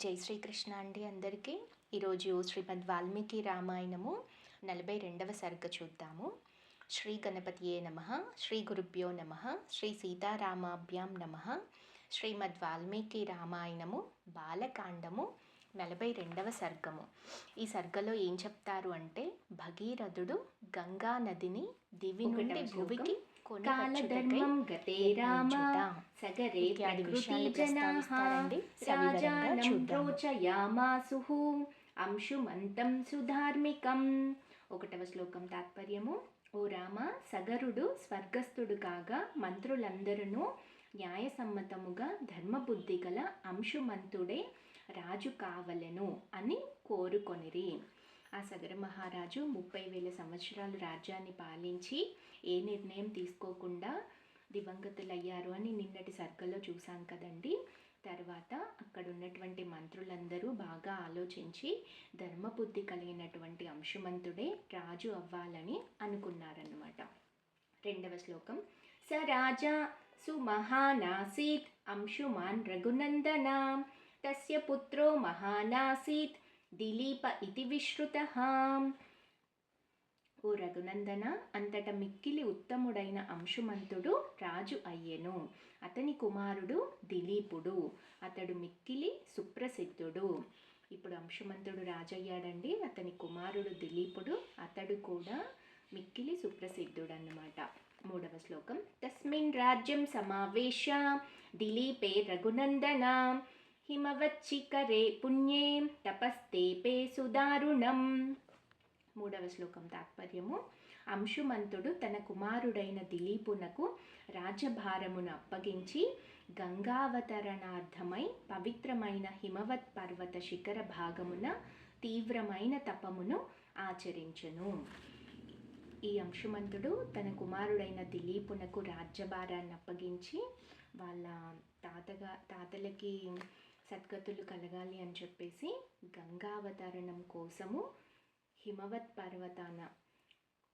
జై శ్రీకృష్ణ అండి అందరికీ. ఈరోజు శ్రీమద్ వాల్మీకి రామాయణము నలభై రెండవ సర్గ చూద్దాము. శ్రీ గణపతియే నమ శ్రీ గురుభ్యో నమ శ్రీ సీతారామాభ్యాం నమ. శ్రీమద్ వాల్మీకి రామాయణము బాలకాండము నలభై రెండవ సర్గము. ఈ సర్గలో ఏం చెప్తారు అంటే భగీరథుడు గంగా నదిని దివి నుండి కొని కాలధర్మం గతే రామ సగరే ప్రకృతి విషయాలు జనాః ప్రస్తావిస్తారండి. సవివరంగా రాజానం చూద్దాము. ప్రోచయామాసుః. అంశుమంతం సుధార్మికం. ఒకటవ శ్లోకం తాత్పర్యము. ఓ రామ సగరుడు స్వర్గస్థుడు కాగా మంత్రులందరూ న్యాయసమ్మతముగా ధర్మబుద్ధి గల అంశుమంతుడే రాజు కావలెను అని కోరుకొనిరి. ఆ సగర మహారాజు ముప్పై వేల సంవత్సరాలు రాజ్యాన్ని పాలించి ఏ నిర్ణయం తీసుకోకుండా దివంగతులయ్యారు అని నిన్నటి సర్కల్లో చూసాం కదండి. తర్వాత అక్కడ ఉన్నటువంటి మంత్రులందరూ బాగా ఆలోచించి ధర్మబుద్ధి కలిగినటువంటి అంశుమంతుడే రాజు అవ్వాలని అనుకున్నారన్నమాట. రెండవ శ్లోకం. స రాజా సుమహానాసీత్ అంశుమాన్ రఘునందన తస్య పుత్రో మహానాసీత్ దిలీప ఇతి విశ్రుత. ఓ రఘునందన అంతట మిక్కిలి ఉత్తముడైన అంశుమంతుడు రాజు అయ్యెను. అతని కుమారుడు దిలీపుడు అతడు మిక్కిలి సుప్రసిద్ధుడు. ఇప్పుడు అంశుమంతుడు రాజయ్యాడండి. అతని కుమారుడు దిలీపుడు అతడు కూడా మిక్కిలి సుప్రసిద్ధుడు అన్నమాట మూడవ శ్లోకం. తస్మిన్ రాజ్యం సమావేశ దిలీపే రఘునందన. హిమవచ్చికరే పుణ్యే తపస్తేపే సుదారుణం. మూడవ శ్లోకం తాత్పర్యము. అంశుమంతుడు తన కుమారుడైన దిలీపునకు రాజ్యభారమును అప్పగించి గంగావతరణార్థమై పవిత్రమైన హిమవత్ పర్వత శిఖర భాగమున తీవ్రమైన తపమును ఆచరించును. ఈ అంశుమంతుడు తన కుమారుడైన దిలీపునకు రాజ్యభారాన్ని అప్పగించి వాళ్ళ తాతగా తాతలకి సద్గతులు కలగాలి అని చెప్పేసి గంగావతరణం కోసము హిమవత్ పర్వతాన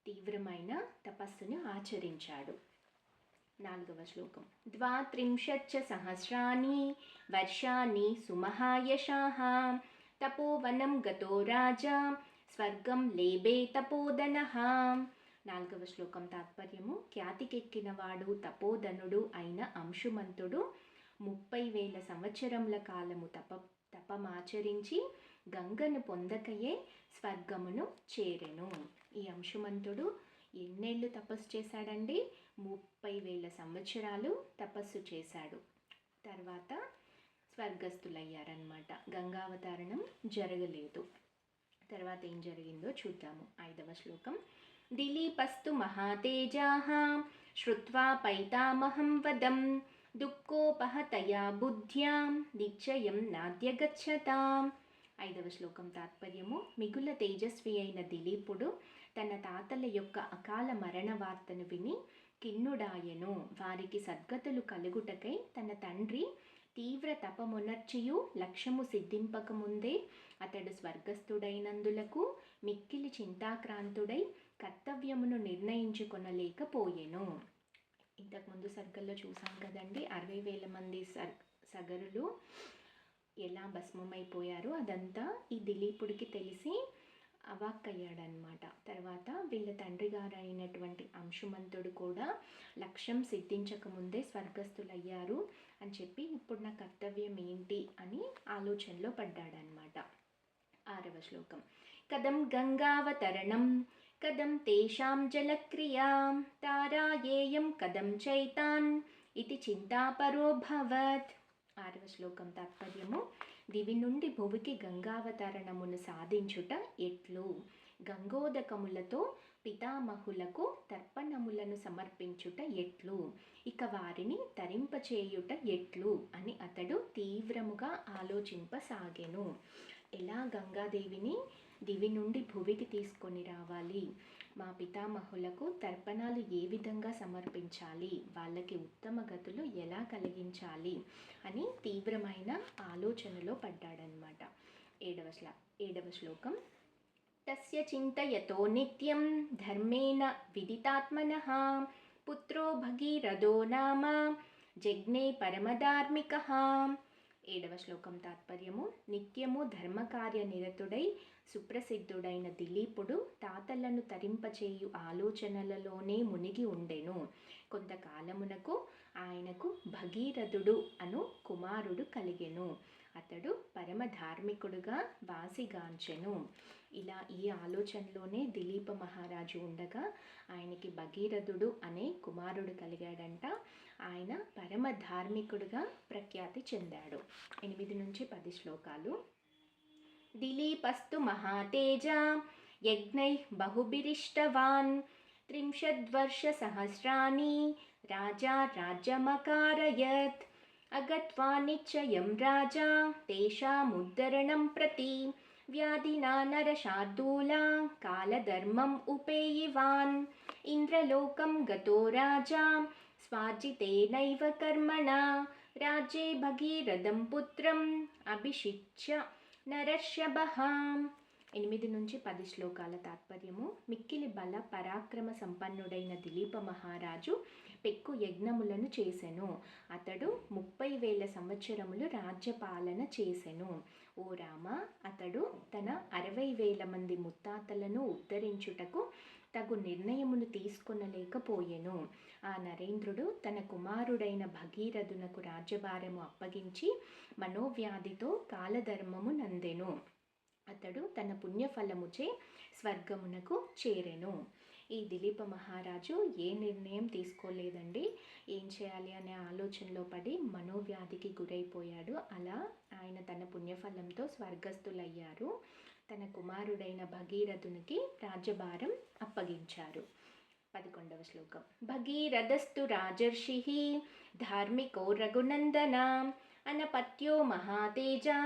తీవ్రమైన తపస్సును ఆచరించాడు. నాలుగవ శ్లోకం. ద్వాత్రింశచ్చ సహస్రాన్ని వర్షాన్ని సుమహాయశాహ తపోవనం గతో రాజా స్వర్గం లేబే తపోదన. నాలుగవ శ్లోకం తాత్పర్యము ఖ్యాతికెక్కినవాడు తపోధనుడు అయిన అంశుమంతుడు ముప్పై వేల సంవత్సరముల కాలము తప తపమాచరించి గంగను పొందకయే స్వర్గమును చేరెను. ఈ అంశుమంతుడు ఎన్నేళ్ళు తపస్సు చేశాడండి? ముప్పై వేల సంవత్సరాలు తపస్సు చేశాడు. తర్వాత స్వర్గస్థులయ్యారనమాట గంగావతారణం జరగలేదు. తర్వాత ఏం జరిగిందో చూద్దాము. ఐదవ శ్లోకం. దిలీపస్తు మహాతేజా శ్రుత్వా పైతామహం వదం. దుఃఖోపహతయా బుద్ధ్యాం నిశ్చయం నాద్యగచ్చతాం. ఐదవ శ్లోకం తాత్పర్యము. మిగుల తేజస్వి అయిన దిలీపుడు తన తాతల యొక్క అకాల మరణ వార్తను విని కిన్నుడాయను వారికి సద్గతులు కలుగుటకై తన తండ్రి తీవ్ర తపమునర్చియు లక్ష్యము సిద్ధింపకముందే అతడు స్వర్గస్థుడైనందులకు మిక్కిలి చింతాక్రాంతుడై కర్తవ్యమును నిర్ణయించుకొనలేకపోయెను ఇంతకుముందు సర్కిల్లో చూసాం కదండి అరవై వేల మంది సర్ సగరులు ఎలా భస్మమైపోయారు అదంతా ఈ దిలీపుడికి తెలిసి అవాక్కయ్యాడనమాట. తర్వాత వీళ్ళ తండ్రి గారు అయినటువంటి అంశుమంతుడు కూడా లక్ష్యం సిద్ధించకముందే స్వర్గస్థులయ్యారు అని చెప్పి ఇప్పుడు నా కర్తవ్యం ఏంటి అని ఆలోచనలో పడ్డాడనమాట. ఆరవ శ్లోకం. కదం గంగావతరణం కథం తేషాం జలక్రియా తారాయేయం కథం చైతాన్ ఇది చింతాపరోభవత్ ఆరవ శ్లోకం తాత్పర్యము దివి నుండి భువికి గంగావతరణమును సాధించుట ఎట్లు గంగోదకములతో పితామహులకు తర్పణములను సమర్పించుట ఎట్లు ఇక వారిని తరింపచేయుట ఎట్లు అని అతడు తీవ్రముగా ఆలోచింపసాగెను ఎలా గంగాదేవిని దివి నుండి భువికి తీసుకొని రావాలి. మా పితామహులకు తర్పణాలు ఏ విధంగా సమర్పించాలి? వాళ్ళకి ఉత్తమ గతులు ఎలా కలిగించాలి? అని తీవ్రమైన ఆలోచనలో పడ్డాడనమాట ఏడవ శ్లా ఏడవ శ్లోకం. తస్య చింతయతో నిత్యం ధర్మేణ విదితాత్మన పుత్రో భగీరథో నామ జజ్ఞే పరమధార్మిక. ఏడవ శ్లోకం తాత్పర్యము. నిత్యము ధర్మకార్య నిరతుడై సుప్రసిద్ధుడైన దిలీపుడు తాతలను తరింపచేయు ఆలోచనలలోనే మునిగి ఉండెను. కొంతకాలమునకు ఆయనకు భగీరథుడు అను కుమారుడు కలిగెను. అతడు పరమ ధార్మికుడుగా వాసిగాంచెను. ఇలా ఈ ఆలోచనలోనే దిలీప మహారాజు ఉండగా ఆయనకి భగీరథుడు అనే కుమారుడు కలిగాడంట. ఆయన పరమ ధార్మికుడుగా ప్రఖ్యాతి చెందాడు. ఎనిమిది నుంచి పది శ్లోకాలు. दिलीपस्तु महातेजा यज्ञैः बहुभिरिष्टवान् त्रिंशद्वर्षसहस्राणि राजा राज्यमकारयत् अगत्वा निश्चयं राजा तेषामुद्धरणं प्रति व्याधिना नरशार्दूला कालधर्मम् उपेयिवान्। इन्द्रलोकं गतो राजा स्वाजितेनैव कर्मणा। राज्ये भगीरथं पुत्रम् अभिषिच्य నరర్షభ ఎనిమిది నుంచి పది శ్లోకాల తాత్పర్యము. మిక్కిలి బల పరాక్రమ సంపన్నుడైన దిలీప మహారాజు పెక్కు యజ్ఞములను చేసెను. అతడు ముప్పై వేల సంవత్సరములు రాజ్యపాలన చేసెను. ఓ రామ అతడు తన అరవై వేల మంది ముత్తాతలను ఉద్ధరించుటకు తగు నిర్ణయమును తీసుకొనలేకపోయెను. ఆ నరేంద్రుడు తన కుమారుడైన భగీరథునకు రాజ్యభారము అప్పగించి మనోవ్యాధితో కాలధర్మము నందెను. అతడు తన పుణ్యఫలముచే స్వర్గమునకు చేరెను. ఈ దిలీప మహారాజు ఏ నిర్ణయం తీసుకోలేదండి. ఏం చేయాలి అనే ఆలోచనలో పడి మనోవ్యాధికి గురైపోయాడు. అలా ఆయన తన పుణ్యఫలంతో స్వర్గస్థులయ్యారు. తన కుమారుడైన భగీరథునికి రాజ్యభారం అప్పగించారు. పదకొండవ శ్లోకం. భగీరథస్తు రాజర్షి ధార్మికో రఘునందన అనపత్యో మహాతేజా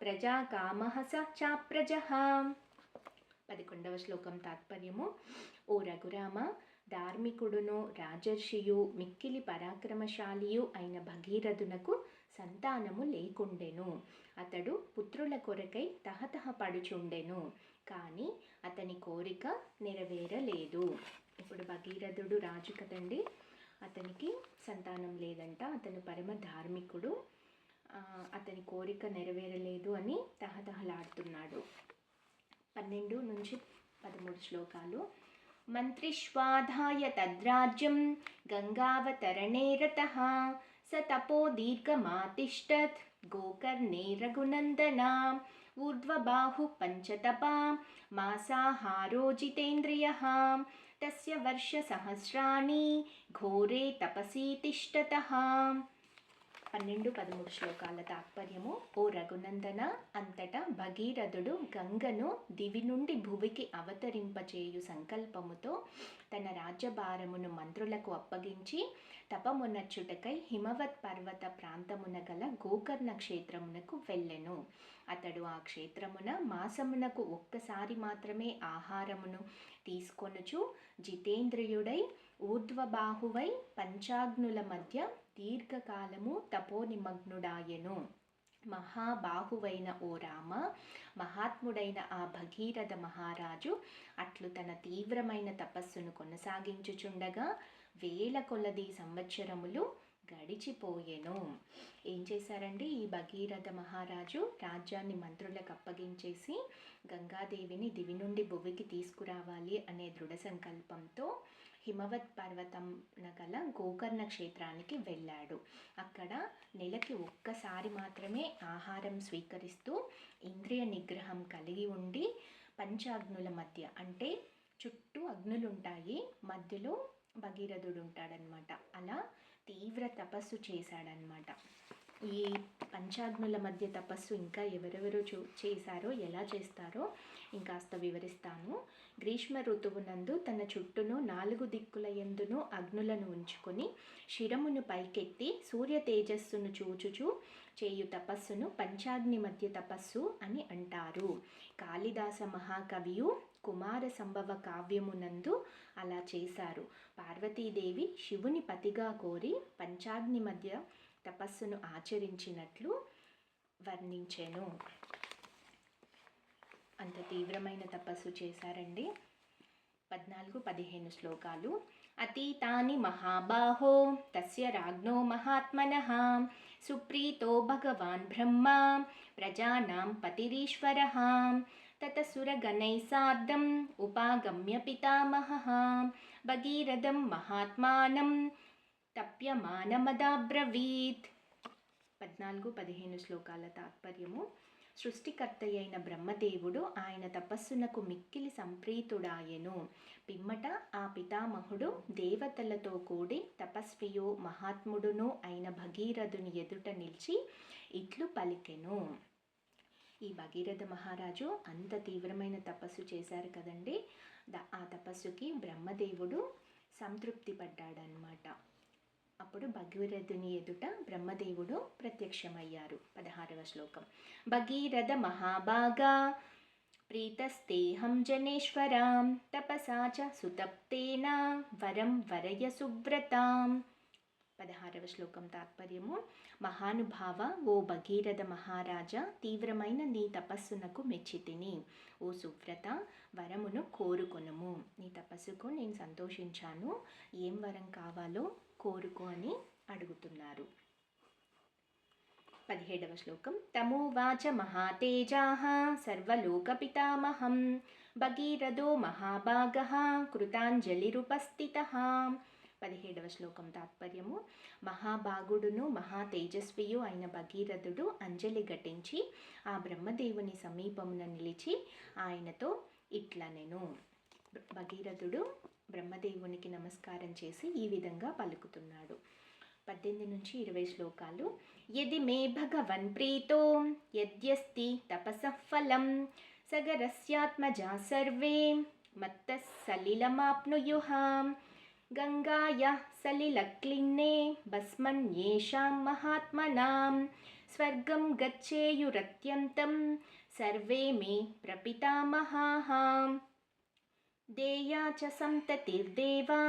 ప్రజాకామ స చాప్రజ. పదకొండవ శ్లోకం తాత్పర్యము. ఓ రఘురామ ధార్మికుడును రాజర్షియు మిక్కిలి పరాక్రమశాలియు అయిన భగీరథునకు సంతానము లేకుండెను. అతడు పుత్రుల కొరకై తహతహ పడుచుండెను. కానీ అతని కోరిక నెరవేరలేదు. ఇప్పుడు భగీరథుడు రాజు కదండి అతనికి సంతానం లేదంట. అతను పరమ ధార్మికుడు. అతని కోరిక నెరవేరలేదు అని తహతహలాడుతున్నాడు. పన్నెండు నుంచి పదమూడు శ్లోకాలు मन्त्रिष्वाधाय तद्राज्यं गङ्गावतरणे रतः। स तपो दीर्घमातिष्ठत्। गोकर्णे रघुनन्दना। ऊर्ध्वबाहु पञ्चतपा। मासाहारोजितेन्द्रियः तस्य वर्षसहस्राणि घोरे तपसि तिष्ठतः పన్నెండు పదమూడు శ్లోకాల తాత్పర్యము. ఓ రఘునందన అంతటా భగీరథుడు గంగను దివి నుండి భువికి అవతరింపచేయు సంకల్పముతో తన రాజ్యభారమును మంత్రులకు అప్పగించి తపమునర్చుటకై హిమవత్ పర్వత ప్రాంతమున గల గోకర్ణ క్షేత్రమునకు వెళ్ళెను. అతడు ఆ క్షేత్రమున మాసమునకు ఒక్కసారి మాత్రమే ఆహారమును తీసుకొనుచు జితేంద్రియుడై ఊర్ధ్వబాహువై పంచాగ్నుల మధ్య దీర్ఘకాలము తపోనిమగ్నుడాయెను. మహాబాహువైన ఓ రామ మహాత్ముడైన ఆ భగీరథ మహారాజు అట్లు తన తీవ్రమైన తపస్సును కొనసాగించుచుండగా వేల కొలది సంవత్సరములు గడిచిపోయెను. ఏం చేశారండి? ఈ భగీరథ మహారాజు రాజ్యాన్ని మంత్రులకు అప్పగించేసి గంగాదేవిని దివి నుండి భువికి తీసుకురావాలి అనే దృఢ సంకల్పంతో హిమవత్ పర్వతం గల గోకర్ణ క్షేత్రానికి వెళ్ళాడు. అక్కడ నెలకి ఒక్కసారి మాత్రమే ఆహారం స్వీకరిస్తూ ఇంద్రియ నిగ్రహం కలిగి ఉండి పంచాగ్నుల మధ్య అంటే చుట్టూ అగ్నులు ఉంటాయి మధ్యలో భగీరథుడు ఉంటాడనమాట అలా తీవ్ర తపస్సు చేశాడనమాట. ఈ పంచాగ్నుల మధ్య తపస్సు ఇంకా ఎవరెవరు చూ చేశారో ఎలా చేస్తారో ఇంకాస్త వివరిస్తాను. గ్రీష్మ ఋతువునందు తన చుట్టూను నాలుగు దిక్కుల ఎందును అగ్నులను ఉంచుకొని శిరమును పైకెత్తి సూర్య తేజస్సును చూచుచు చేయు తపస్సును పంచాగ్ని మధ్య తపస్సు అని అంటారు. కాళిదాస మహాకవియు కుమార సంభవ కావ్యమునందు అలా చేశారు. పార్వతీదేవి శివుని పతిగా కోరి పంచాగ్ని మధ్య తపస్సును ఆచరించినట్లు వర్ణించాను. అంత తీవ్రమైన తపస్సు చేశారండి. పద్నాలుగు పదిహేను శ్లోకాలు. అతీతాని మహాబాహో తస్య రాజ్ఞో మహాత్మన సుప్రీతో భగవాన్ బ్రహ్మ ప్రజానాం పతిరీశ్వర తతసురగణై సార్ధం ఉపాగమ్య పితామహ భగీరథం మహాత్మానం తప్యమానమదాబ్రవీత్. పద్నాలుగు పదిహేను శ్లోకాల తాత్పర్యము. సృష్టికర్త అయిన బ్రహ్మదేవుడు ఆయన తపస్సునకు మిక్కిలి సంప్రీతుడాయెను. పిమ్మట ఆ పితామహుడు దేవతలతో కూడి తపస్వియు మహాత్ముడును అయిన భగీరథుని ఎదుట నిలిచి ఇట్లు పలికెను. ఈ భగీరథ మహారాజు అంత తీవ్రమైన తపస్సు చేశారు కదండి. ద- ఆ తపస్సుకి బ్రహ్మదేవుడు సంతృప్తి పడ్డాడనమాట అప్పుడు భగీరథుని ఎదుట బ్రహ్మదేవుడు ప్రత్యక్షమయ్యారు. పదహారవ శ్లోకం. భగీరథ మహాభాగా ప్రీతస్తేహం జనేశ్వరాం తపసా చ సుతప్తేన వరం వరయ సువ్రతాం. పదహారవ శ్లోకం తాత్పర్యము. మహానుభావ ఓ భగీరథ మహారాజా తీవ్రమైన నీ తపస్సునకు మెచ్చితిని. ఓ సువ్రత వరమును కోరుకొనము. నీ తపస్సుకు నేను సంతోషించాను. ఏం వరం కావాలో కోరుకొని అడుగుతున్నారు. పదిహేడవ శ్లోకం. తమోవాచ మహాతేజాః సర్వలోకపితామహం భగీరథో మహాభాగः కృతాంజలిరుపస్థిత. పదిహేడవ శ్లోకం తాత్పర్యము. మహాభాగుడును మహా తేజస్వియు అయిన భగీరథుడు అంజలి ఘటించి ఆ బ్రహ్మదేవుని సమీపమున నిలిచి ఆయనతో ఇట్లనెను. భగీరథుడు బ్రహ్మదేవునికి నమస్కారం చేసి ఈ విధంగా పలుకుతున్నాడు. పద్దెనిమిది నుంచి ఇరవై శ్లోకాలు. యది మే భగవన్ ప్రీతో యద్యస్తి తపసఫలం సగరస్యాత్మజా సర్వే మత్తః సలిలమాప్నుయుః గంగాయా సలిలక్లిన్నే భస్మన్యేషాం మహాత్మనాం స్వర్గం గచ్చేయురత్యంతం సర్వే మే ప్రపితామహాహాం. देया च सन्ततिर्देवा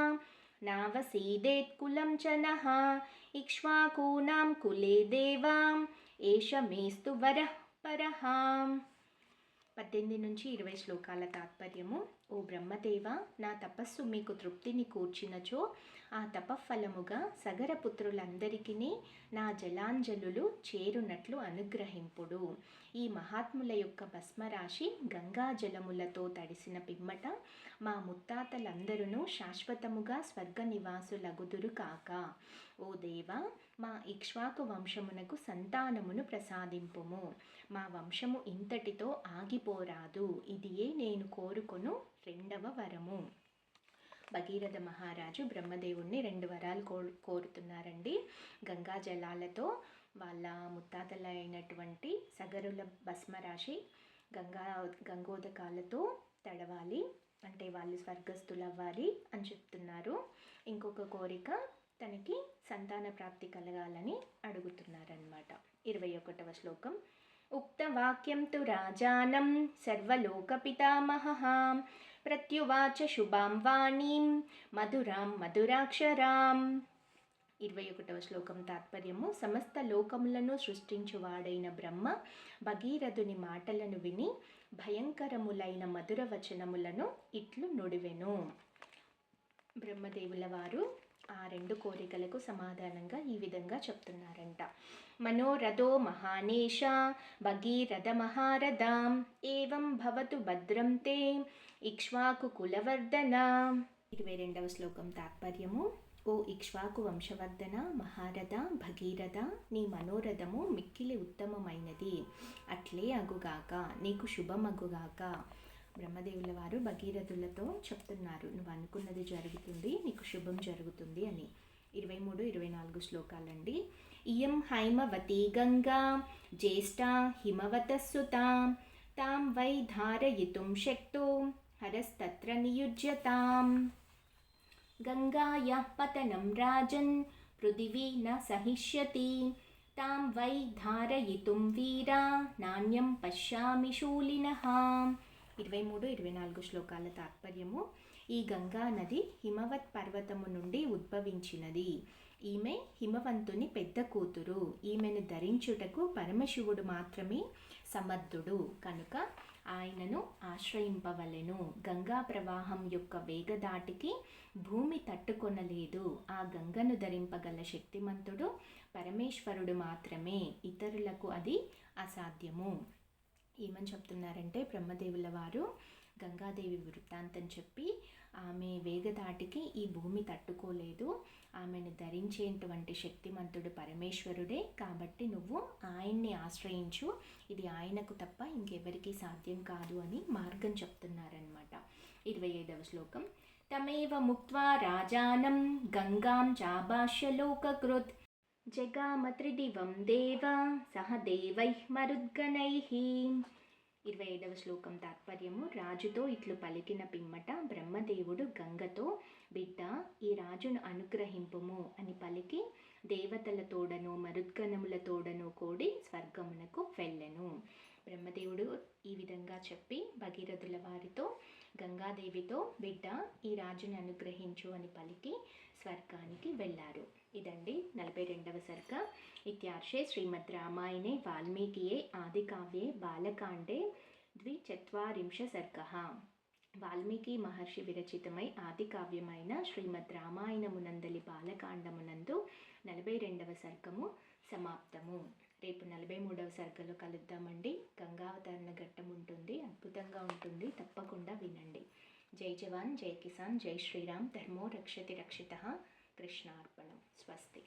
नावसीदेत्कुलं च नः इक्ष्वाकूनां कुले देवाम् एष मेस्तु वरः परहाम् పద్దెనిమిది నుంచి ఇరవై శ్లోకాల తాత్పర్యము. ఓ బ్రహ్మదేవ నా తపస్సు మీకు తృప్తిని కూర్చినచో ఆ తపఫలముగా సగరపుత్రులందరికీ నా జలాంజలులు చేరునట్లు అనుగ్రహింపుడు. ఈ మహాత్ముల యొక్క భస్మరాశి గంగా జలములతో తడిసిన పిమ్మట మా ముత్తాతలందరూ శాశ్వతముగా స్వర్గ నివాసులగుదురు కాక. ఓ దేవా మా ఇక్ష్వాకు వంశమునకు సంతానమును ప్రసాదింపుము. మా వంశము ఇంతటితో ఆగిపోరాదు. ఇదియే నేను కోరుకొను రెండవ వరము. భగీరథ మహారాజు బ్రహ్మదేవుణ్ణి రెండు వరాలు కో కోరుతున్నారండి. గంగా జలాలతో వాళ్ళ ముత్తాతలైనటువంటి సగరుల భస్మరాశి గంగా గంగోదకాలతో తడవాలి. అంటే వాళ్ళు స్వర్గస్థులు అవ్వాలి అని చెప్తున్నారు. ఇంకొక కోరిక తనకి సంతాన ప్రాప్తి కలగాలని అడుగుతున్నారనమాట ఇరవై ఒకటవ శ్లోకం ఉక్తవాక్యం తు రాజానం సర్వలోకపితామహ ప్రత్యువాచ శుభాం వాణీం మధురాం మధురాక్షరాం. ఇరవై ఒకటవ శ్లోకం. తాత్పర్యము సమస్త లోకములను సృష్టించువాడైన బ్రహ్మ భగీరథుని మాటలను విని భయంకరములైన మధుర వచనములను ఇట్లు నుడివెను. బ్రహ్మదేవుల వారు ఆ రెండు కోరికలకు సమాధానంగా ఈ విధంగా చెప్తున్నారంట. మనోరథో మహానేష భగీరథ మహారథాం ఏవం భవతు భద్రం తే ఇక్ష్వాకు కులవర్ధన. ఇరవై రెండవ శ్లోకం తాత్పర్యము. ఓ ఇక్ష్వాకు వంశవర్ధన మహారథ భగీరథ నీ మనోరథము మిక్కిలి ఉత్తమమైనది. అట్లే అగుగాక నీకు శుభమగుగాక. బ్రహ్మదేవుల వారు భగీరథులతో చెప్తున్నారు. నువ్వు అనుకున్నది జరుగుతుంది నీకు శుభం జరుగుతుంది అని. ఇరవై మూడు ఇరవై నాలుగు శ్లోకాలండి. ఇయం హైమవతి గంగా జ్యేష్ఠా హిమవతస్సుత తాం వై ధారయితుం శక్తో హరస్తత్ర నియుజ్యతాం. గంగాయాः పతనం రాజన్ పృథివీ న సహిష్యతి తాం వై ధారయితుం వీరా నాణ్యం పశ్యామి శూలినహాం ఇరవై మూడు ఇరవై నాలుగు శ్లోకాల తాత్పర్యము. ఈ గంగా నది హిమవత్ పర్వతము నుండి ఉద్భవించినది. ఈమె హిమవంతుని పెద్ద కూతురు. ఈమెను ధరించుటకు పరమశివుడు మాత్రమే సమర్థుడు. కనుక ఆయనను ఆశ్రయింపవలెను. గంగా ప్రవాహం యొక్క వేగదాటికి భూమి తట్టుకొనలేదు. ఆ గంగను ధరింపగల శక్తిమంతుడు పరమేశ్వరుడు మాత్రమే. ఇతరులకు అది అసాధ్యము. ఏమని చెప్తున్నారంటే బ్రహ్మదేవుల వారు గంగాదేవి వృత్తాంతం చెప్పి ఆమె వేగదాటికి ఈ భూమి తట్టుకోలేదు. ఆమెను ధరించేటువంటి శక్తిమంతుడు పరమేశ్వరుడే. కాబట్టి నువ్వు ఆయన్ని ఆశ్రయించు. ఇది ఆయనకు తప్ప ఇంకెవరికీ సాధ్యం కాదు అని మార్గం చెప్తున్నారనమాట ఇరవై ఐదవ శ్లోకం. తమేవ ముక్వా రాజానం గంగాం చాభాష్యలోకృత్ జగామత్రిదివం దేవ సహ దేవై మరుద్గణై ఇరవై ఐదవ శ్లోకం తాత్పర్యము. రాజుతో ఇట్లు పలికిన పిమ్మట బ్రహ్మదేవుడు గంగతో బిడ్డ ఈ రాజును అనుగ్రహింపుము అని పలికి దేవతల తోడను మరుద్గణముల తోడను కూడి స్వర్గమునకు వెళ్ళెను. బ్రహ్మదేవుడు ఈ విధంగా చెప్పి భగీరథుల వారితో గంగాదేవితో బిడ్డ ఈ రాజుని అనుగ్రహించు అని పలికి స్వర్గానికి వెళ్ళారు ఇదండి నలభై రెండవ సర్గ. ఇత్యార్షే శ్రీమద్ రామాయణే వాల్మీకియే ఆదికావ్యే బాలకాండే ద్విచత్వరింశ సర్గ. వాల్మీకి మహర్షి విరచితమై ఆది కావ్యమైన శ్రీమద్ రామాయణమునందలి బాలకాండమునందు నలభై రెండవ సర్గము సమాప్తము. రేపు నలభై మూడవ సర్గలో కలుద్దామండి. గంగావతరణ ఘట్టం ఉంటుంది అద్భుతంగా ఉంటుంది. తప్పకుండా వినండి. జై జవాన్ జై కిసాన్ జై శ్రీరామ్ ధర్మో రక్షతి రక్షిత కృష్ణార్పణం. స్వస్తి.